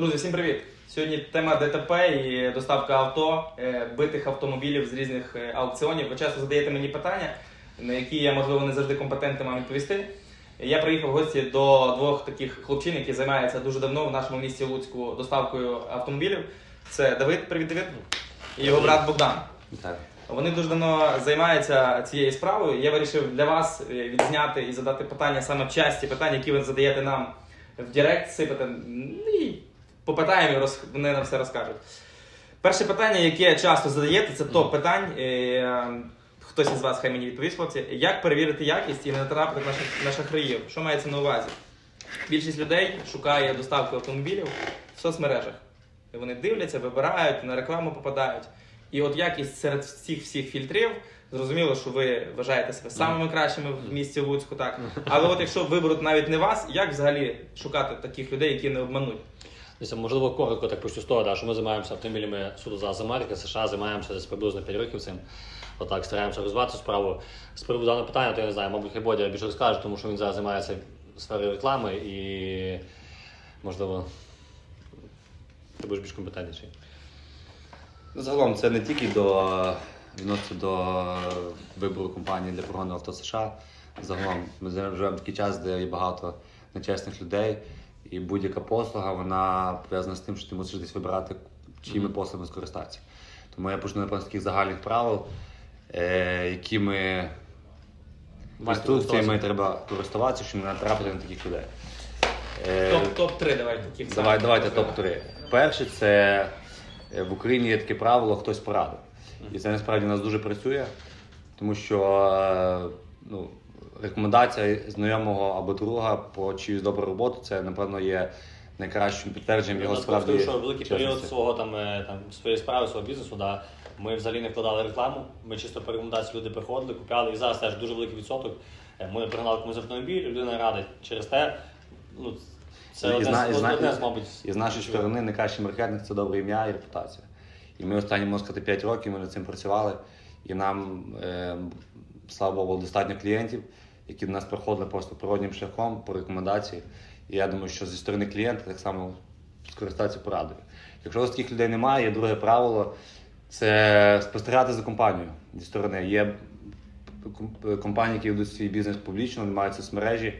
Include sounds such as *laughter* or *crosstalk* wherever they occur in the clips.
Друзі, всім привіт! Сьогодні тема ДТП і доставка авто, е, битих автомобілів з різних е, аукціонів. Ви часто задаєте мені питання, на які я, можливо, не завжди компетентним вам відповісти. Я приїхав в гості до двох таких хлопчин, які займаються дуже давно в нашому місті Луцьку доставкою автомобілів. Це Давид, привіт, Давид, і його брат Богдан. Так. Вони дуже давно займаються цією справою. Я вирішив для вас е, відзняти і задати питання саме часті питання, які ви задаєте нам в Директ, сипете. Попитаємо, і роз... вони нам все розкажуть. Перше питання, яке часто задаєте, це топ питань. Е, Хтось із вас хай мені відповість, хлопці. Як перевірити якість і не натрапити на шах- на шахраїв? Що мається на увазі? Більшість людей шукає доставку автомобілів в соцмережах. Вони дивляться, вибирають, на рекламу попадають. І от якість серед всіх всіх фільтрів, зрозуміло, що ви вважаєте себе самими кращими в місті Луцьку, так. *laughs* Але от якщо виберуть навіть не вас, як взагалі шукати таких людей, які не обмануть? Дивіться, можливо, коротко так того, да, що ми займаємося автомобілями суду за Америки, США, займаємося десь приблизно 5 років цим. Отак, стараємося розвивати справу. З приводу даного питання, то я не знаю, мабуть, хай Бодя більше розкаже, тому що він зараз займається сферою реклами і, можливо, ти будеш більш компетентніший. Загалом це не тільки до відносно до вибору компанії для прогону авто США. Загалом ми живемо такий час, де є багато нечесних людей, і будь-яка послуга вона пов'язана з тим, що ти мусиш десь вибирати, чиїми послугами скористатися. Тому я почну напевно з таких загальних правил, е, якими інструкціями треба користуватися, щоб не натрапити на таких людей. Е, Топ, топ-3 давай таких. Давай, давайте топ-3. Перше, це е, в Україні є таке правило хтось порадив. І це насправді у нас дуже працює, тому що е, ну, рекомендація знайомого або друга про чиюсь добру роботу це, напевно, є найкращим підтвердженням його справді. що великий період свого там, е, там своєї справи, свого бізнесу, да, ми взагалі не вкладали рекламу. Ми чисто по рекомендації люди приходили, купляли. І зараз теж дуже великий відсоток. Е, Ми пригнали комусь автомобіль, людина радить. Через те, ну, це І одне, і з- зна- одне з, мабуть, І з нашої сторони найкращий маркетинг це добре ім'я і репутація. І ми останні, можна сказати, 5 років ми над цим працювали, і нам, е, слава Богу, достатньо клієнтів, які до нас приходили просто природнім шляхом по рекомендації. І я думаю, що зі сторони клієнта так само скористатися порадою. Якщо вас таких людей немає, є друге правило це спостерігати за компанією зі сторони. Є компанії, які ведуть свій бізнес публічно, вони мають соцмережі,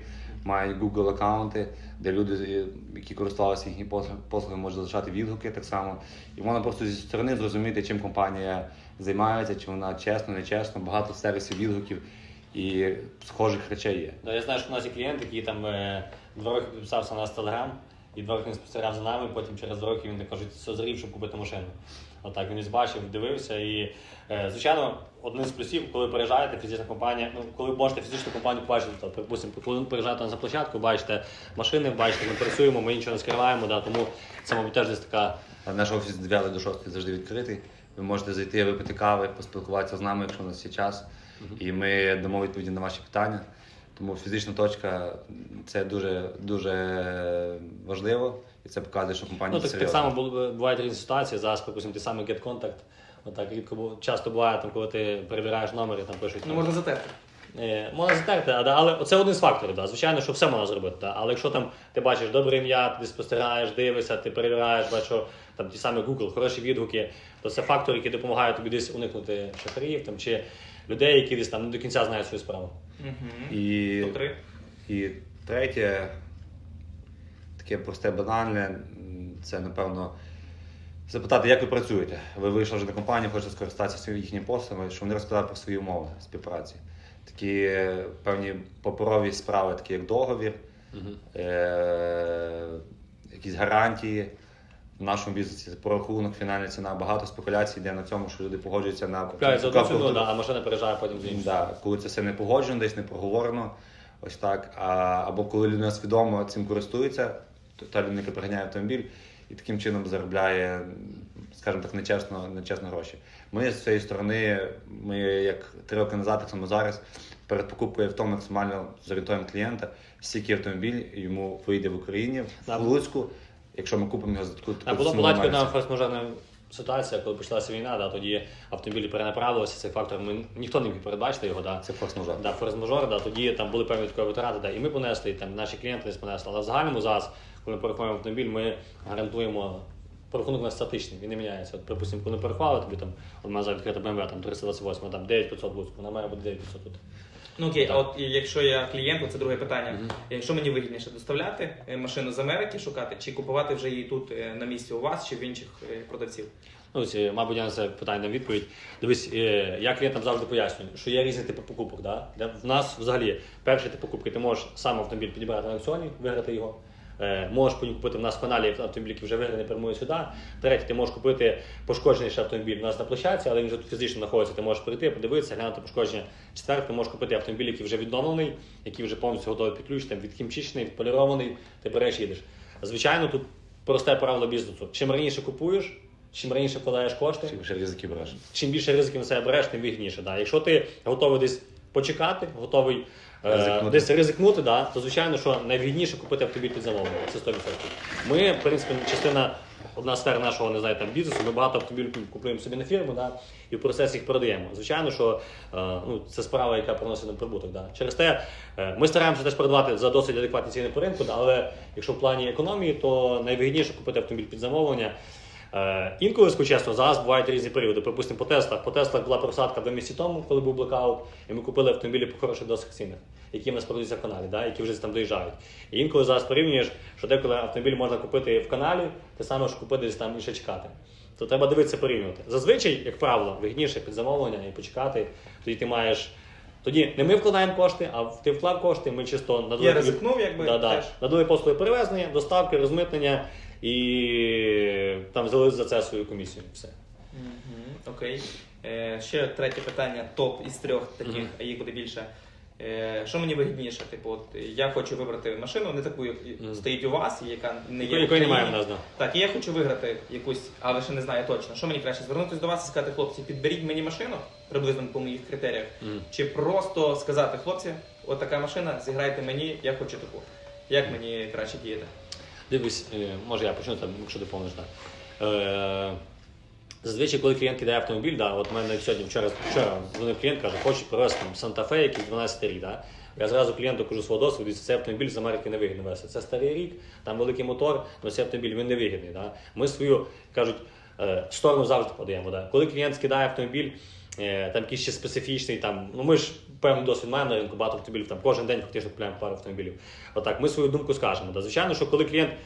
мають Google аккаунти, де люди, е, які користувалися їхні послуг- послугами, можуть залишати відгуки так само. І можна просто зі сторони зрозуміти, чим компанія займається, чи вона чесно, нечесно, багато сервісів відгуків і схожих речей є. Да, я знаю, що у нас є клієнт, який там е, два роки підписався на нас Телеграм, і два роки він спостерігав за нами, потім через два роки він так кажуть, созрів, щоб купити машину. Отак він із бачив, дивився. І, е, звичайно, один з плюсів, коли переїжджаєте, фізична компанія, ну, коли можете фізичну компанію побачити, то, припустимо, коли переїжджаєте на площадку, бачите машини, бачите, ми працюємо, ми нічого не скриваємо, да, тому це, мабуть, теж десь така А Наш офіс з 9 до 6 завжди відкритий. Ви можете зайти, випити кави, поспілкуватися з нами, якщо у нас є час. І ми дамо відповіді на ваші питання. Тому фізична точка це дуже дуже важливо, і це показує, що компанія Ну, так, так само бувають різні ситуації. Зараз, припустимо, ті самі Get Contact. Отак рідко часто буває, там, коли ти перевіряєш номер і там пишуть. Ну можна затерти. Е, Можна затерти, а, да, але це один з факторів. Да. Звичайно, що все можна зробити. Да. Але якщо там ти бачиш добре ім'я, ти спостерігаєш, дивишся, ти перевіряєш, бачиш, там ті самі Google, хороші відгуки, то це фактори, які допомагають тобі десь уникнути шахарів там, чи людей, які десь там не до кінця знають свою справу. Угу. І, Топ-3. і третє, таке просте, банальне, це напевно запитати, як ви працюєте. Ви вийшли вже на компанію, хочете скористатися своїми їхніми послугами, щоб вони розказали про свої умови співпраці. Такі певні паперові справи, такі як договір, е- якісь гарантії. В нашому бізнесі прорахунок, фінальна ціна, багато спекуляцій йде на цьому, що люди погоджуються на Купляють за одну ціну, да, а машина переїжджає потім з іншою. Да, коли це все не погоджено, десь не проговорено, ось так. А, або коли людина свідомо цим користується, то та людина, яка приганяє автомобіль, і таким чином заробляє, скажімо так, нечесно, нечесно гроші. Ми з цієї сторони, ми як три роки назад, так само зараз, перед покупкою авто максимально зорієнтуємо клієнта, стільки автомобіль йому вийде в Україні, в Луцьку, якщо ми купимо його за таку А таку була ціну була в тільки одна форс-мажорна ситуація, коли почалася війна, да, тоді автомобілі перенаправилися, цей фактор ми ніхто не міг передбачити його. Да. Це форс-мажор. Да, форс-мажор, да, тоді там були певні такі витрати, да, і ми понесли, і там наші клієнти десь понесли. Але в загальному зараз, коли ми порахуємо автомобіль, ми гарантуємо. Порахунок у нас статичний, він не міняється. От, припустимо, коли порахували тобі там, у мене зараз відкрита BMW, там 328, там 9500 буде, вона має бути 9500 тут. Ну окей, Так. а от якщо я клієнт, то це друге питання. Якщо мені вигідніше доставляти е, машину з Америки шукати, чи купувати вже її тут е, на місці у вас, чи в інших е, продавців? Ну, ось, е, мабуть, я на це питання дам відповідь. Дивись, е, я клієнтам завжди пояснюю, що є різні типи покупок. Да? В нас взагалі перший тип покупки ти можеш сам автомобіль підібрати на аукціоні, виграти його. Е, Можеш потім купити в нас в каналі автомобіль, який вже виграний, прямує сюди. Третє, ти можеш купити пошкоджений ще автомобіль у нас на площадці, але він вже тут фізично знаходиться. Ти можеш прийти, подивитися, глянути пошкодження. Четверте, ти можеш купити автомобіль, який вже відновлений, який вже повністю готовий під ключ, там відхімчищений, відполірований, ти береш їдеш. Звичайно, тут просте правило бізнесу. Чим раніше купуєш, чим раніше вкладаєш кошти, Чим ще ризики береш. чим більше ризиків на себе береш, тим вигідніше. Да. Якщо ти готовий десь почекати, готовий е, Ризикнути. десь ризикнути, да, то звичайно, що найвигідніше купити автомобіль під замовлення. Це 100%. Ми, в принципі, частина. Одна сфера нашого не знаю, там бізнесу, ми багато автомобілів купуємо собі на фірму, да, і в процесі їх продаємо. Звичайно, що е, ну, це справа, яка приносить нам прибуток. Да. Через те е, ми стараємося теж продавати за досить адекватні ціни по ринку, да, але якщо в плані економії, то найвигідніше купити автомобіль під замовлення. Е, інколи, скажу чесно, зараз бувають різні періоди. Припустимо, по Теслах. По Теслах була просадка два місяці тому, коли був блекаут, і ми купили автомобілі по хороших досить цінах, які в нас продаються в каналі, да, які вже там доїжджають. І інколи зараз порівнюєш, що деколи автомобіль можна купити в каналі, те саме ж купити десь там і ще чекати. То треба дивитися порівнювати. Зазвичай, як правило, вигідніше під замовлення і почекати. Тоді ти маєш. Тоді не ми вкладаємо кошти, а ти вклав кошти, ми чисто надали Я ризикнув, якби да, да. надали послуги перевезення, доставки, розмитнення і там взяли за це свою комісію. Все. Мгм, Окей. Е, ще третє питання, топ із трьох таких, Мгм. а їх буде більше. Е, що мені вигідніше? Типу, от я хочу вибрати машину, не таку, як Мгм. стоїть у вас, яка не є. Якої, немає в нас, да. Так, і я хочу виграти якусь, але ще не знаю точно. Що мені краще? Звернутися до вас і сказати, хлопці, підберіть мені машину приблизно по моїх критеріях. Мгм. Чи просто сказати, хлопці, от така машина, зіграйте мені, я хочу таку. Як мені краще діяти? Дивись, е, може я почну там, якщо ти помниш, так. Е, Зазвичай, коли клієнт кидає автомобіль, да, от мене сьогодні вчора, вчора дзвонив клієнт, каже, хочу привезти там Санта-Фе, який 12 рік. Да? Я зразу клієнту кажу свого досвіду, цей автомобіль з Америки не вигідно вести. Це старий рік, там великий мотор, але цей автомобіль він не вигідний. Да? Ми свою кажуть, е, сторону завжди подаємо. Да? Коли клієнт скидає автомобіль, там якийсь ще специфічний, там, ну ми ж певний досвід маємо на ринку, автомобілів, там кожен день фактично купуємо пару автомобілів. Отак, ми свою думку скажемо. Да? Звичайно, що коли клієнт е,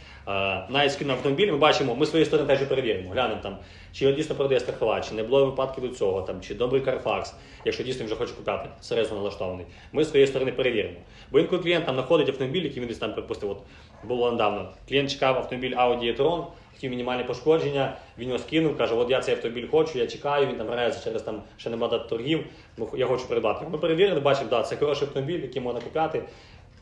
навіть скинув автомобіль, ми бачимо, ми з своєї сторони теж перевіримо, глянемо там, чи його дійсно продає страховач, чи не було випадків до цього, там, чи добрий Carfax, якщо дійсно вже хоче купляти, серйозно налаштований. Ми своєї сторони перевіримо. Бо інколи клієнт там знаходить автомобіль, який він десь там припустив, от було недавно. Клієнт чекав автомобіль Audi e-tron, хотів мінімальні пошкодження, він його скинув, каже, от я цей автомобіль хочу, я чекаю, він там грається через там ще небагато торгів, ну, я хочу придбати. Ми перевірили, бачимо, да, це хороший автомобіль, який можна купляти.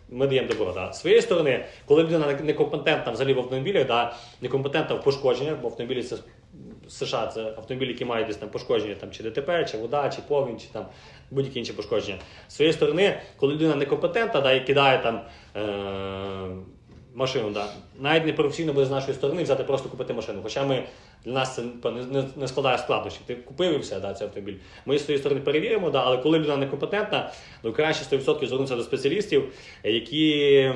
Ми даємо добро. Да. З своєї сторони, коли людина некомпетентна взагалі в автомобілі, да, некомпетентна в пошкодженнях, бо автомобілі це США це автомобілі, які мають десь там пошкодження, там, чи ДТП, чи вода, чи повінь, чи там будь-які інші пошкодження. З своєї сторони, коли людина некомпетентна, да, і кидає там. Е- Машину, да. навіть не професійно буде з нашої сторони взяти просто купити машину. Хоча ми для нас це не, не, не складає складнощів. Ти купив і все, да, цей автомобіль. Ми з своєї сторони перевіримо, да, але коли людина некомпетентна, то краще 100% звернутися до спеціалістів, які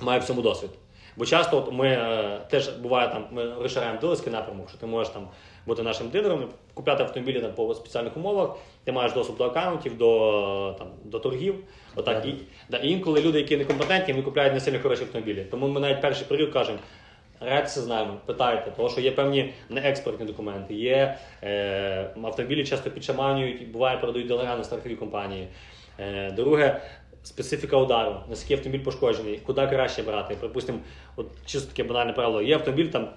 мають в цьому досвід. Бо часто от ми е, теж буває там, ми розширяємо дилерський напрямок, що ти можеш там бути нашим дилером, купляти автомобілі там, по спеціальних умовах, ти маєш доступ до аккаунтів, до, там, до торгів. Отак. І, да, і інколи люди, які некомпетентні, вони купляють не сильно хороші автомобілі. Тому ми навіть перший період кажемо. Радьтеся з нами, питайте, тому що є певні неекспортні документи, є е, автомобілі часто підшаманюють, буває продають дилера на страхові компанії. Е, друге, специфіка удару, наскільки автомобіль пошкоджений, куди краще брати. Припустимо, от чисто таке банальне правило, є автомобіль там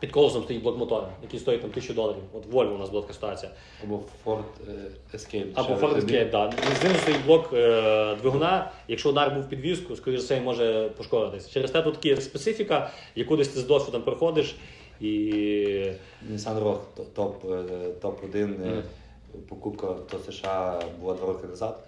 під колесом стоїть блок мотора, який стоїть там тисячу доларів. От Volvo у нас була така ситуація. Або Ford е, Escape. Або Ford. Escape, да. Знизу стоїть блок е, двигуна. Якщо удар був в підвіску, скоріше все, може пошкодитись. Через те тут така специфіка, яку десь ти з досвідом проходиш. І Nissan Rogue топ, е, топ-1 е, покупка до США була два роки назад.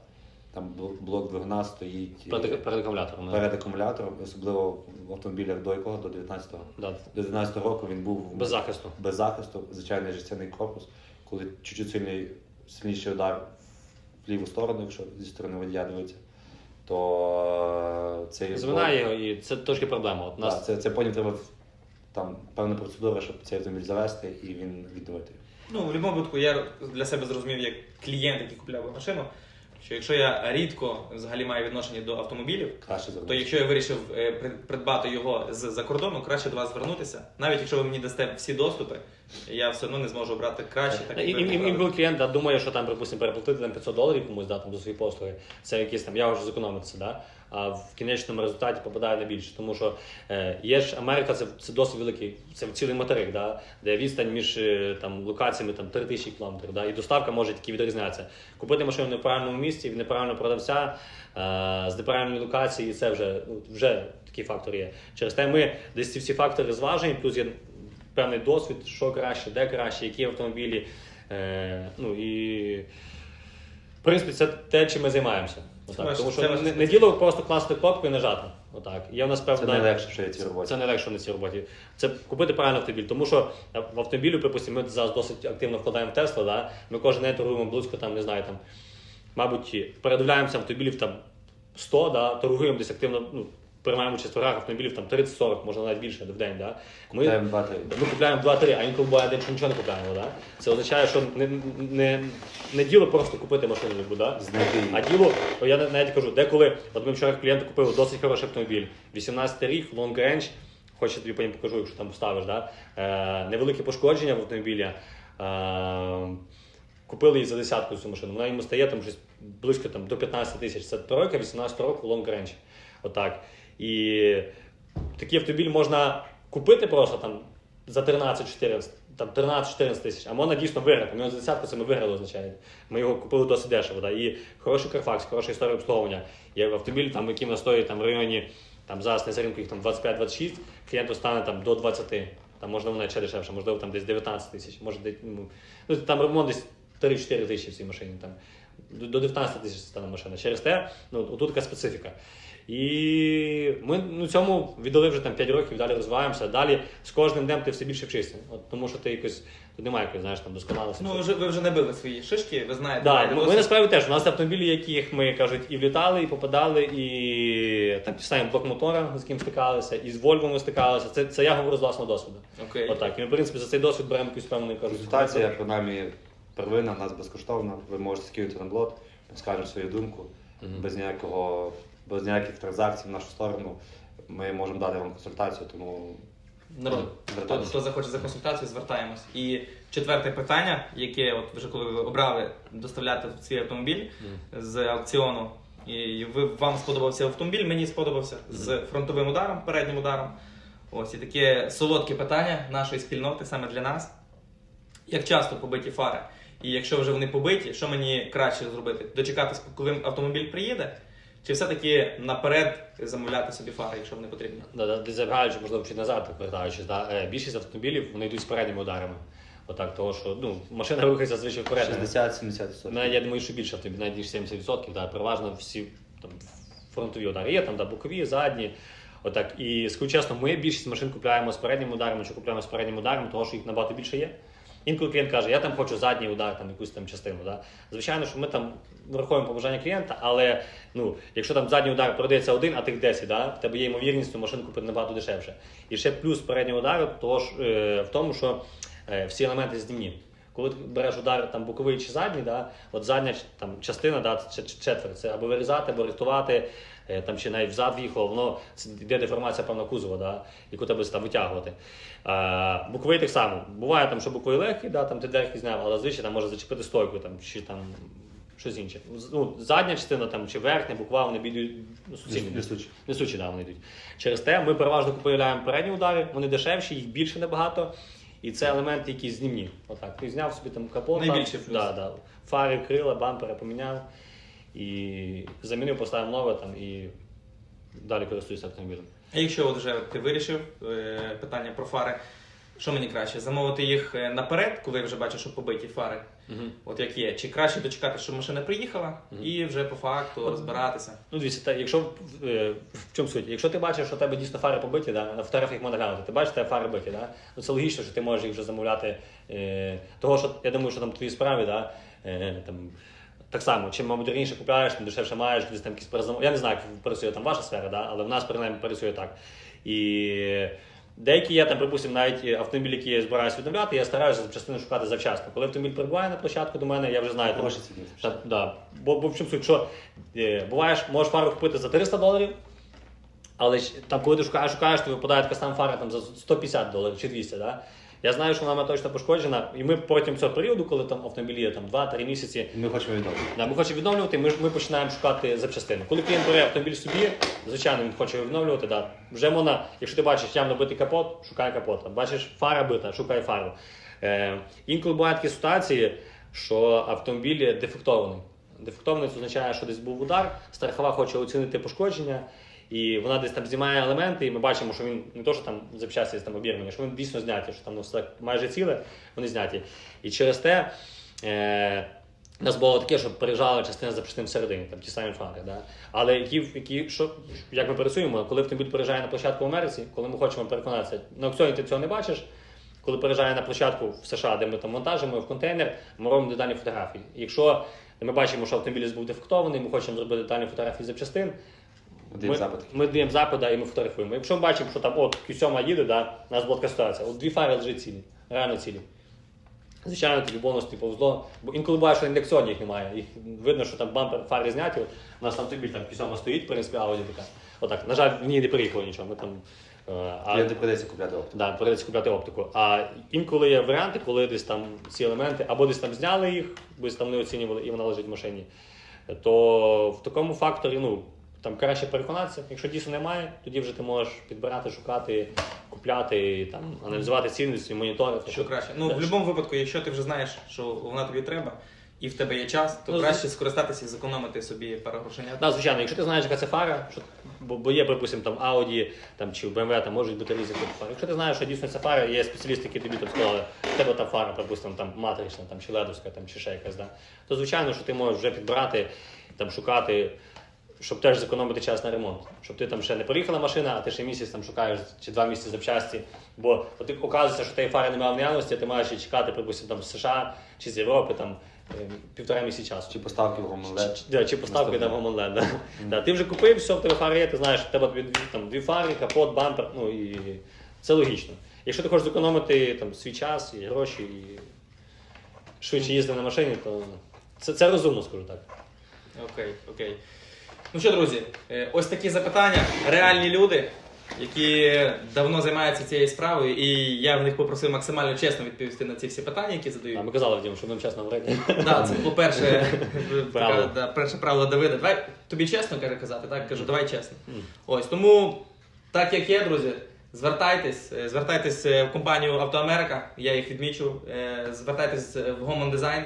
Там блок двигуна стоїть е, перед, перед акумулятором. перед акумулятором, особливо в автомобілях до якого? До 19-го. Да. До 19-го року він був Без захисту. без захисту, звичайний жестяний корпус, коли чуть-чуть сильний, сильніший удар в ліву сторону, якщо зі сторони водія дивиться, то е, цей Звинає його, і це трошки проблема. От нас Так, це, це потім треба там певна процедура, щоб цей автомобіль завести і він відновити. Ну, в будь-якому випадку я для себе зрозумів як клієнт, який купляв машину, що якщо я рідко взагалі маю відношення до автомобілів, Краще то якщо я вирішив е, придбати його з-за кордону, краще до вас звернутися. Навіть якщо ви мені дасте всі доступи, я все одно не зможу обрати краще, так І, як і, і, був клієнт да, думає, що там, припустимо, переплатити там 500 доларів комусь да, там, за свої послуги. Це якісь там, я вже зекономився. да? А в кінечному результаті попадає на більше. Тому що е, є ж Америка, це, це досить великий, це цілий материк, да? де відстань між е, там, локаціями там, 3000 кілометрів, да? і доставка може тільки відрізнятися. Купити машину в неправильному місці, в неправильного продавця, е, з неправильної локації, це вже, ну, вже такий фактор є. Через те ми десь ці всі фактори зважені, плюс є певний досвід, що краще, де краще, які автомобілі. Е, ну і в принципі, це те, чим ми займаємося. Отак. Тому що це не, не діло просто класти кнопку і нажати. Отак. Є в нас Це не легше що є цій роботі. Це найлегше на цій роботі. Це купити правильний автомобіль. Тому що в автомобілі, припустимо, ми зараз досить активно вкладаємо в Тесла, да? ми кожен день торгуємо близько, там, не знаю, там, мабуть, передивляємося автомобілів там 100, да? торгуємо десь активно, ну, приймаємо участь в торгах автомобілів там 30-40, можна навіть більше в день. Да? Ми, Купляємо два-три. ми купляємо 2-3, а інколи буває день, що нічого не купляємо. Да? Це означає, що не, не, не діло просто купити машину, ніби, да? А діло, я навіть кажу, деколи, от ми вчора клієнту купили досить хороший автомобіль, 18 рік, long range, хоч я тобі потім покажу, якщо там вставиш, да? е, невелике пошкодження в автомобілі. Е, купили її за десятку цю машину, вона йому стає там щось близько там, до 15 тисяч. Це тройка, 18 року, long range. Отак. І такий автомобіль можна купити просто там за 13-14, там 13-14 тисяч, а можна дійсно виграти. Ми за десятку це ми виграли, означає. Ми його купили досить дешево. Да? І хороший Carfax, хороша історія обслуговування. Є автомобіль, там, який стоїть там, в районі, там зараз на ринку їх там 25-26, клієнту стане там до 20. Там можна вона ще дешевше, можливо, там десь 19 тисяч, може десь, ну, ну, там ремонт десь 3-4 тисячі в цій машині. Там. До 19 тисяч стане машина. Через те, ну, тут така специфіка. І ми ну, цьому віддали вже там 5 років, далі розвиваємося. Далі з кожним днем ти все більше вчишся. От, тому що ти якось тут немає якоїсь, знаєш, там досконалості. Ну, ви вже, ви вже набили свої шишки, ви знаєте. Да, ну, ми насправді теж. У нас автомобілі, яких ми кажуть, і влітали, і попадали, і там ті самі блок мотора, з ким стикалися, і з Вольво ми стикалися. Це, це я говорю з власного досвіду. Окей. Отак. І ми, в принципі, за цей досвід беремо якусь певну кажуть. Консультація, принаймні, первинна, в нас безкоштовна. Ви можете скинути на блот, ми скажемо свою думку, без ніякого, без ніяких транзакцій в нашу сторону. Ми можемо дати вам консультацію, тому Народ, хто, хто захоче за консультацію, звертаємось. І четверте питання, яке от вже коли ви обрали доставляти свій автомобіль з аукціону, і ви, вам сподобався автомобіль, мені сподобався з фронтовим ударом, переднім ударом. Ось і таке солодке питання нашої спільноти саме для нас. Як часто побиті фари? І якщо вже вони побиті, що мені краще зробити? Дочекатись, коли автомобіль приїде? Чи все-таки наперед замовляти собі фари, якщо вони потрібні? Да, да, десь забігаючи, можливо, чи назад, так вертаючись, да, е, більшість автомобілів вони йдуть з передніми ударами. Отак, того, що ну, машина рухається зазвичай вперед. 60-70%. Ну, я думаю, що більше автомобілів, навіть ніж 70%, да, переважно всі там, фронтові удари є, там да, бокові, задні. Отак. І скажу чесно, ми більшість машин купляємо з передніми ударами, чи купляємо з передніми ударами, тому що їх набагато більше є. Інколи клієнт каже, я там хочу задній удар, там якусь там частину. Да? Звичайно, що ми там враховуємо побажання клієнта, але ну, якщо там задній удар продається один, а тих 10, да? в тебе є ймовірність цю машину купити набагато дешевше. І ще плюс переднього удару тож, е, в тому, що е, всі елементи знімні. Коли ти береш удар там боковий чи задній, да, от задня там частина, да, четверть, це або вирізати, або рихтувати, е, там чи навіть взад в'їхав, воно йде деформація певна кузова, да, яку тебе там витягувати. А, боковий так само. Буває там, що боковий легкий, да, там ти дверки зняв, але звичайно там може зачепити стойку там, чи там щось інше. Ну, задня частина там, чи верхня, буква, вони бідуть ну, суцільні. Несучі. Несучі, да, вони йдуть. Через те ми переважно купуємо передні удари, вони дешевші, їх більше набагато. І це елементи, які знімні. Отак. Ти зняв собі там капот, Найбільший там, плюс. да, да. фари, крила, бампери поміняв і замінив, поставив нове там і далі користуюся автомобілем. А якщо от вже ти вирішив е, питання про фари, що мені краще? Замовити їх е, наперед, коли вже бачиш, що побиті фари, от як є, чи краще дочекати, щоб машина приїхала, і вже по факту розбиратися. Ну, дивіться, та, якщо е, в чому суть? Якщо ти бачиш, що у тебе дійсно фари побиті, да, на фотографії їх можна глянути, ти бачиш, що тебе фари биті, да? ну це логічно, що ти можеш їх вже замовляти. Е, того, що я думаю, що там в твоїй справі, да, е, там, так само, чим модерніше купляєш, тим дешевше маєш, десь там якісь перезамов... Я не знаю, як працює там ваша сфера, да? але в нас принаймні працює так. І деякі є там, припустимо, навіть автомобілі, які я збираюся відновляти, я стараюся запчастини шукати завчасно. Коли автомобіль прибуває на площадку до мене, я вже знаю, там, та, да. Бо, бо в чому суть, що е, буваєш, можеш фару купити за 300 доларів, але ж там, коли ти шукаєш, шукаєш, то випадає така сама фара там, за 150 доларів чи 200. Да? Я знаю, що вона точно пошкоджена, і ми протягом цього періоду, коли там автомобілі є там 2-3 місяці, Ми хочемо відновити. Да, ми хочемо відновлювати, ми, ми починаємо шукати запчастини. Коли клієнт бере автомобіль собі, звичайно, він хоче відновлювати. Да. Вже можна, якщо ти бачиш явно битий капот, шукай капот. Бачиш фара бита, шукай фару. Е, інколи бувають такі ситуації, що автомобіль дефектований. Дефектований це означає, що десь був удар, страхова хоче оцінити пошкодження, і вона десь там знімає елементи, і ми бачимо, що він не то, що там запчасті там обірвані, що він дійсно зняті, що там ну, все майже ціле, вони зняті. І через те. Е, у нас було таке, що переїжджала частина запчастин всередині, там ті самі фари. Да? Але які, які, що, як ми працюємо, коли автомобіль переїжджає на площадку в Америці, коли ми хочемо переконатися, на аукціоні ти цього не бачиш. Коли переїжджає на площадку в США, де ми там монтажимо в контейнер, ми робимо детальні фотографії. Якщо ми бачимо, що автомобіль був дефектований, ми хочемо зробити детальні фотографії запчастин, Один запит. ми даємо запит да, і ми фотографуємо. Якщо ми бачимо, що там от Q7 їде, да, у нас була така ситуація, от дві фари лежать цілі, реально цілі. Звичайно, тобі бонус не повезло. Бо інколи буває, що індексоні їх немає. Їх видно, що там бампер фари зняті. У нас там тобі там Q7 стоїть, в принципі, Audi така. Отак. На жаль, в ній не приїхало нічого. Ми там, е, а, Клієнти прийдеться купляти оптику. Да, придеться купляти оптику. А інколи є варіанти, коли десь там ці елементи або десь там зняли їх, десь там не оцінювали, і вона лежить в машині. То в такому факторі, ну. Там краще переконатися, якщо дійсно немає, тоді вже ти можеш підбирати, шукати, купляти, там, аналізувати цінності, моніторити. Що краще? Ну, в будь-якому випадку, якщо ти вже знаєш, що вона тобі треба, і в тебе є час, то Ну, краще скористатися і зекономити собі пару грошенят. Да, звичайно, якщо ти знаєш, яка це фара, що, бо, бо є, припустимо, там Audi там, чи BMW там можуть бути різні типи фар. Якщо ти знаєш, що дійсно це фара, є спеціалісти, які тобі там сказали, в тебе та фара, припустимо, там матрична, там, чи ледовська, там, чи ще якась, да, то звичайно, що ти можеш вже підбирати, там, шукати, щоб теж зекономити час на ремонт. Щоб ти там ще не приїхала машина, а ти ще місяць там шукаєш чи два місяці запчасті. Бо от ти оказується, що тієї фари немає в наявності, а ти маєш її чекати, припустимо, там з США чи з Європи там, е, півтора місяці часу. Чи поставки в Чи, чи, да, чи поставки Наступне. на Гомонлен. Да. Да, ти вже купив, все, в тебе фари є, ти знаєш, в тебе там, дві фари, капот, бампер, ну і це логічно. Якщо ти хочеш зекономити там, свій час і гроші, і швидше їздити на машині, то це, це розумно, скажу так. Окей, окей. Ну що, друзі, е, ось такі запитання. Реальні люди, які давно займаються цією справою, і я в них попросив максимально чесно відповісти на ці всі питання, які А задають. ми казали, Вадим, що будемо чесно говорити. Да, це було перше *laughs* Правило. така, да, перше правило Давида. Давай тобі чесно каже казати, так кажу, давай чесно. Ось тому, так як є, друзі, звертайтесь, е, звертайтесь е, в компанію Автоамерика, я їх відмічу. Звертайтесь в Гомон Дизайн.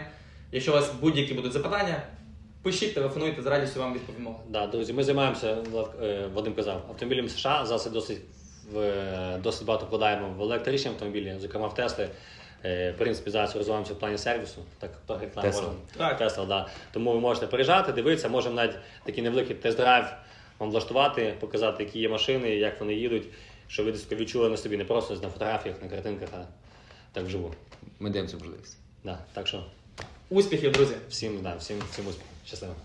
Якщо у вас будь-які будуть запитання, пишіть, телефонуйте, з радістю вам відповімо. Да, друзі, ми займаємося, е, Вадим казав, автомобілем США. Зараз досить, в, е, досить багато вкладаємо в електричні автомобілі, зокрема в Тесли. Е, В принципі, зараз розвиваємося в плані сервісу. Так, Tesla. можна. Так. Тесла, да. Тому ви можете приїжджати, дивитися, можемо навіть такий невеликий тест-драйв вам влаштувати, показати, які є машини, як вони їдуть, щоб ви відчули на собі не просто на фотографіях, на картинках, а так вживу. Ми даємо цю можливість. Да. Так що Успіхів, друзі! всім, да, всім, всім успіхів. Щасливо.